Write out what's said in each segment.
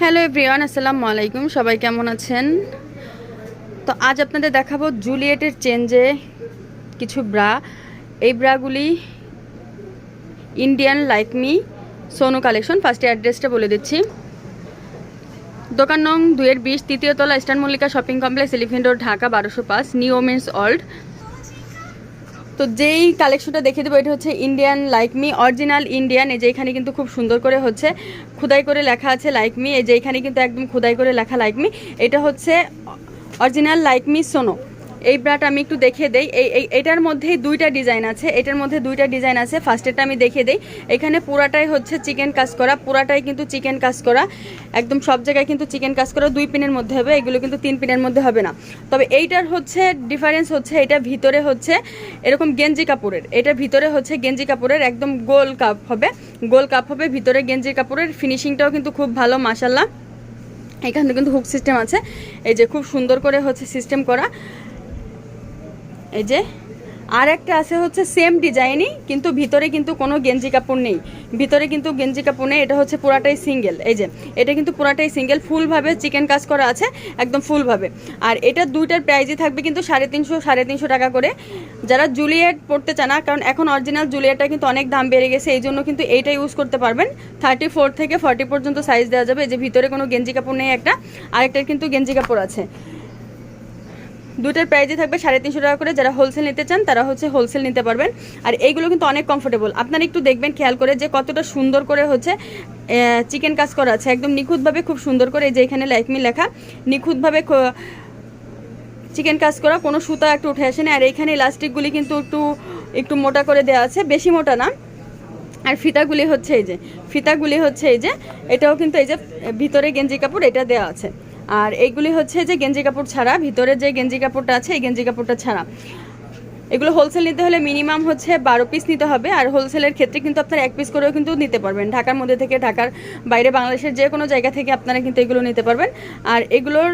Hello everyone, আসসালামু আলাইকুম। সবাই কেমন আছেন? তো আজ আপনাদের দেখাবো জুলিয়েটের চেঞ্জে কিছু ব্রা। এই ব্রাগুলি Indian like me Sonu collection. ফার্স্টে অ্যাড্রেসটা বলে দিচ্ছি। দোকান নং দুয়ের বিশ, তৃতীয় তলা eastern Mallika shopping complex, elephant road, Dhaka, বারোশো পাঁচ, নিউ ওমেন্স ওল্ড। তো যেই কালেকশনটা দেখে দেবো, এটা হচ্ছে Indian like me original Indian এই যে এখানে কিন্তু খুব সুন্দর করে হচ্ছে খুদাই করে লেখা আছে লাইক মি এই যে এখানে কিন্তু একদম খুদাই করে লেখা লাইক মি এটা হচ্ছে অরিজিনাল লাইক মি সোনো। এই ব্রাটা আমি একটু দেখিয়ে দেই। এই এটার মধ্যেই দুইটা ডিজাইন আছে। এটার মধ্যে দুইটা ডিজাইন আছে। ফার্স্টেরটা আমি দেখিয়ে দেই। এখানে পুরাটাই হচ্ছে চিকেন কাজ করা পুরাটাই কিন্তু চিকেন কাজ করা একদম সব জায়গায় কিন্তু চিকেন কাজ করা দুই পিনের মধ্যে হবে। এগুলো কিন্তু তিন পিনের মধ্যে হবে না। তবে এইটার হচ্ছে ডিফারেন্স হচ্ছে এটা ভিতরে হচ্ছে এরকম গেঞ্জি কাপড়ের। এটা ভিতরে হচ্ছে গেঞ্জি কাপড়ের একদম গোল কাপ হবে। গোল কাপ হবে, ভিতরে গেঞ্জি কাপড়ের। ফিনিশিংটাও কিন্তু খুব ভালো মাসাল্লাহ এখানে কিন্তু হুক সিস্টেম আছে। এই যে খুব সুন্দর করে হচ্ছে সিস্টেম করা। এই যে আর একটা আছে হচ্ছে সেম ডিজাইনই কিন্তু ভিতরে কিন্তু কোনো গেঞ্জি কাপড় নেই। ভিতরে কিন্তু গেঞ্জি কাপড় নেই, এটা হচ্ছে পুরাটাই সিঙ্গেল এই যে, এটা কিন্তু পুরাটাই সিঙ্গেল ফুলভাবে চিকেন কাজ করা আছে, একদম ফুলভাবে আর এটা দুইটার প্রাইজই থাকবে কিন্তু সাড়ে তিনশো সাড়ে তিনশো টাকা করে। যারা জুলিয়েট পড়তে চান না, কারণ এখন অরিজিনাল জুলিয়েটটা কিন্তু অনেক দাম বেড়ে গেছে, এই জন্য কিন্তু এইটা ইউজ করতে পারবেন। থার্টি ফোর থেকে ফর্টি পর্যন্ত সাইজ দেওয়া যাবে। যে, ভিতরে কোনো গেঞ্জি কাপড় নেই একটা, আরেকটার কিন্তু গেঞ্জি কাপড় আছে। দুটার প্রাইজে থাকবে সাড়ে তিনশো টাকা করে। যারা হোলসেল নিতে চান, তারা হচ্ছে হোলসেল নিতে পারবেন। আর এইগুলো কিন্তু অনেক কমফোর্টেবল আপনারা একটু দেখবেন, খেয়াল করে যে কতটা সুন্দর করে হচ্ছে চিকেন কাজ করা আছে। একদম নিখুঁতভাবে খুব সুন্দর করে এই যে এখানে লাইকমি লেখা, নিখুঁতভাবে চিকেন কাজ করা। কোনো সুতা একটু উঠে আসে না। আর এইখানে ইলাস্টিকগুলি কিন্তু একটু একটু মোটা করে দেওয়া আছে। বেশি মোটা না। আর ফিতাগুলি হচ্ছে এই যে, ফিতাগুলি হচ্ছে এই যে, এটাও কিন্তু এই যে, ভিতরে গেঞ্জি কাপড়, এটা দেওয়া আছে। আর এইগুলি হচ্ছে যে গেঞ্জি কাপড় ছাড়া, ভিতরে যে গেঞ্জি কাপড়টা আছে, এই গেঞ্জি কাপড়টা ছাড়া। এগুলো হোলসেল নিতে হলে মিনিমাম হচ্ছে বারো পিস নিতে হবে, আর হোলসেলের ক্ষেত্রে কিন্তু আপনারা এক পিস করেও কিন্তু নিতে পারবেন। ঢাকার মধ্যে থেকে ঢাকার বাইরে বাংলাদেশের যে কোনো জায়গা থেকে আপনারা কিন্তু এগুলো নিতে পারবেন। আর এগুলোর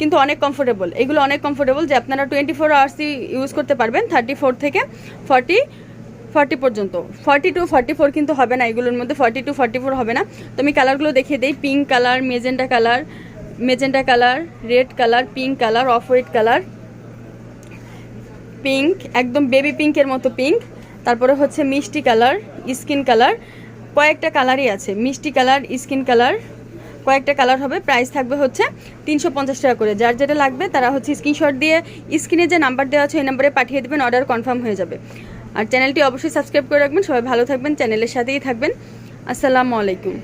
কিন্তু অনেক কমফোর্টেবল এগুলো অনেক কমফোর্টেবল যে আপনারা টোয়েন্টি ফোর আওয়ার্সই ইউজ করতে পারবেন থার্টি ফোর থেকে ফর্টি ফর্টি পর্যন্ত। ফর্টি টু ফর্টি ফোর কিন্তু হবে না, এগুলোর মধ্যে ফর্টি টু ফর্টি ফোর হবে না। তো আমি কালারগুলো দেখিয়ে দিই pink colour magenta colour magenta colour red colour pink colour off white colour pink একদম বেবি পিঙ্কের মতো পিঙ্ক তারপরে হচ্ছে মিষ্টি কালার স্কিন কালার কয়েকটা কালারই আছে, মিষ্টি কালার স্কিন কালার কয়েকটা কালার হবে প্রাইস থাকবে হচ্ছে তিনশো পঞ্চাশ টাকা করে, যার যেটা লাগবে তারা হচ্ছে স্ক্রিনশট দিয়ে স্ক্রিনে যে নাম্বার দেওয়া আছে ওই নাম্বারে পাঠিয়ে দেবেন অর্ডার কনফার্ম হয়ে যাবে। আর চ্যানেলটি অবশ্যই সাবস্ক্রাইব করে রাখবেন, সবাই ভালো থাকবেন চ্যানেলের সাথেই থাকবেন। আসসালামু আলাইকুম।